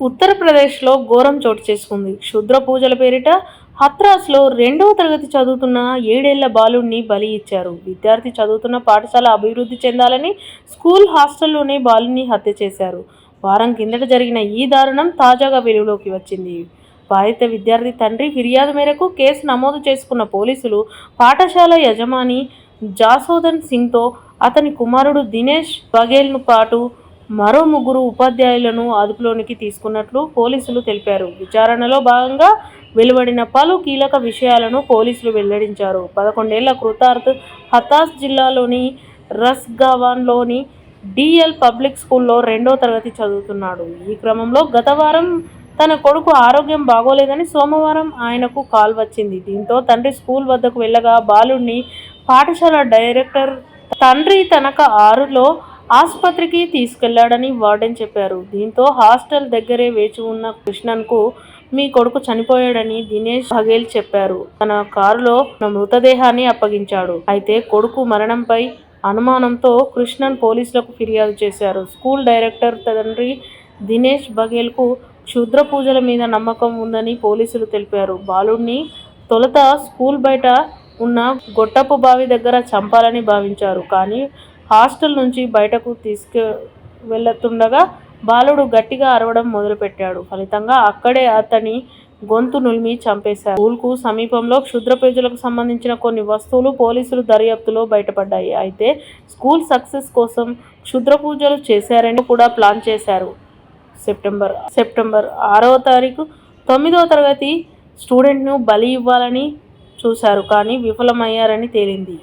ఉత్తరప్రదేశ్లో ఘోరం చోటు చేసుకుంది. క్షుద్ర పూజల పేరిట హత్రాస్లో రెండవ తరగతి చదువుతున్న ఏడేళ్ళ బాలుడిని బలి ఇచ్చారు. విద్యార్థి చదువుతున్న పాఠశాల అభివృద్ధి చెందాలని స్కూల్ హాస్టల్లోనే బాలుని హత్య చేశారు. వారం కిందట జరిగిన ఈ దారుణం తాజాగా వెలుగులోకి వచ్చింది. బాధిత విద్యార్థి తండ్రి ఫిర్యాదు మేరకు కేసు నమోదు చేసుకున్న పోలీసులు పాఠశాల యజమాని జాసోదన్ సింగ్తో అతని కుమారుడు దినేష్ బఘేల్ను పాటు మరో ముగ్గురు ఉపాధ్యాయులను అదుపులోనికి తీసుకున్నట్లు పోలీసులు తెలిపారు. విచారణలో భాగంగా వెలువడిన పలు కీలక విషయాలను పోలీసులు వెల్లడించారు. పదకొండేళ్ళ కృతార్థ్ హతాస్ జిల్లాలోని రస్గావాన్లోని డిఎల్ పబ్లిక్ స్కూల్లో రెండో తరగతి చదువుతున్నాడు. ఈ క్రమంలో గత వారం తన కొడుకు ఆరోగ్యం బాగోలేదని సోమవారం ఆయనకు కాల్ వచ్చింది. దీంతో తండ్రి స్కూల్ వద్దకు వెళ్ళగా బాలుడిని పాఠశాల డైరెక్టర్ తండ్రి తనక ఆరులో ఆసుపత్రికి తీసుకెళ్ళాడని వార్డెన్ చెప్పారు. దీంతో హాస్టల్ దగ్గరే వేచి ఉన్న కృష్ణన్కు మీ కొడుకు చనిపోయాడని దినేష్ బఘేల్ చెప్పారు. తన కారులో మృతదేహాన్ని అప్పగించాడు. అయితే కొడుకు మరణంపై అనుమానంతో కృష్ణన్ పోలీసులకు ఫిర్యాదు చేశారు. స్కూల్ డైరెక్టర్ తండ్రి దినేష్ బఘేల్కు క్షుద్ర పూజల మీద నమ్మకం ఉందని పోలీసులు తెలిపారు. బాలుడిని తొలుత స్కూల్ బయట ఉన్న గొట్టపు బావి దగ్గర చంపాలని భావించారు. కానీ హాస్టల్ నుంచి బయటకు తీసుకు వెళ్తుండగా బాలుడు గట్టిగా అరవడం మొదలుపెట్టాడు. ఫలితంగా అక్కడే అతని గొంతు నులిమి చంపేశారు స్కూల్కు సమీపంలో క్షుద్రపేజులకు సంబంధించిన కొన్ని వస్తువులు పోలీసులు దర్యాప్తులో బయటపడ్డాయి. అయితే స్కూల్ సక్సెస్ కోసం క్షుద్ర పూజలు చేశారని కూడా ప్లాన్ చేశారు. సెప్టెంబర్ సెప్టెంబర్ ఆరవ తారీఖు తొమ్మిదవ తరగతి స్టూడెంట్ను బలి ఇవ్వాలని చూశారు కానీ విఫలమయ్యారని తేలింది.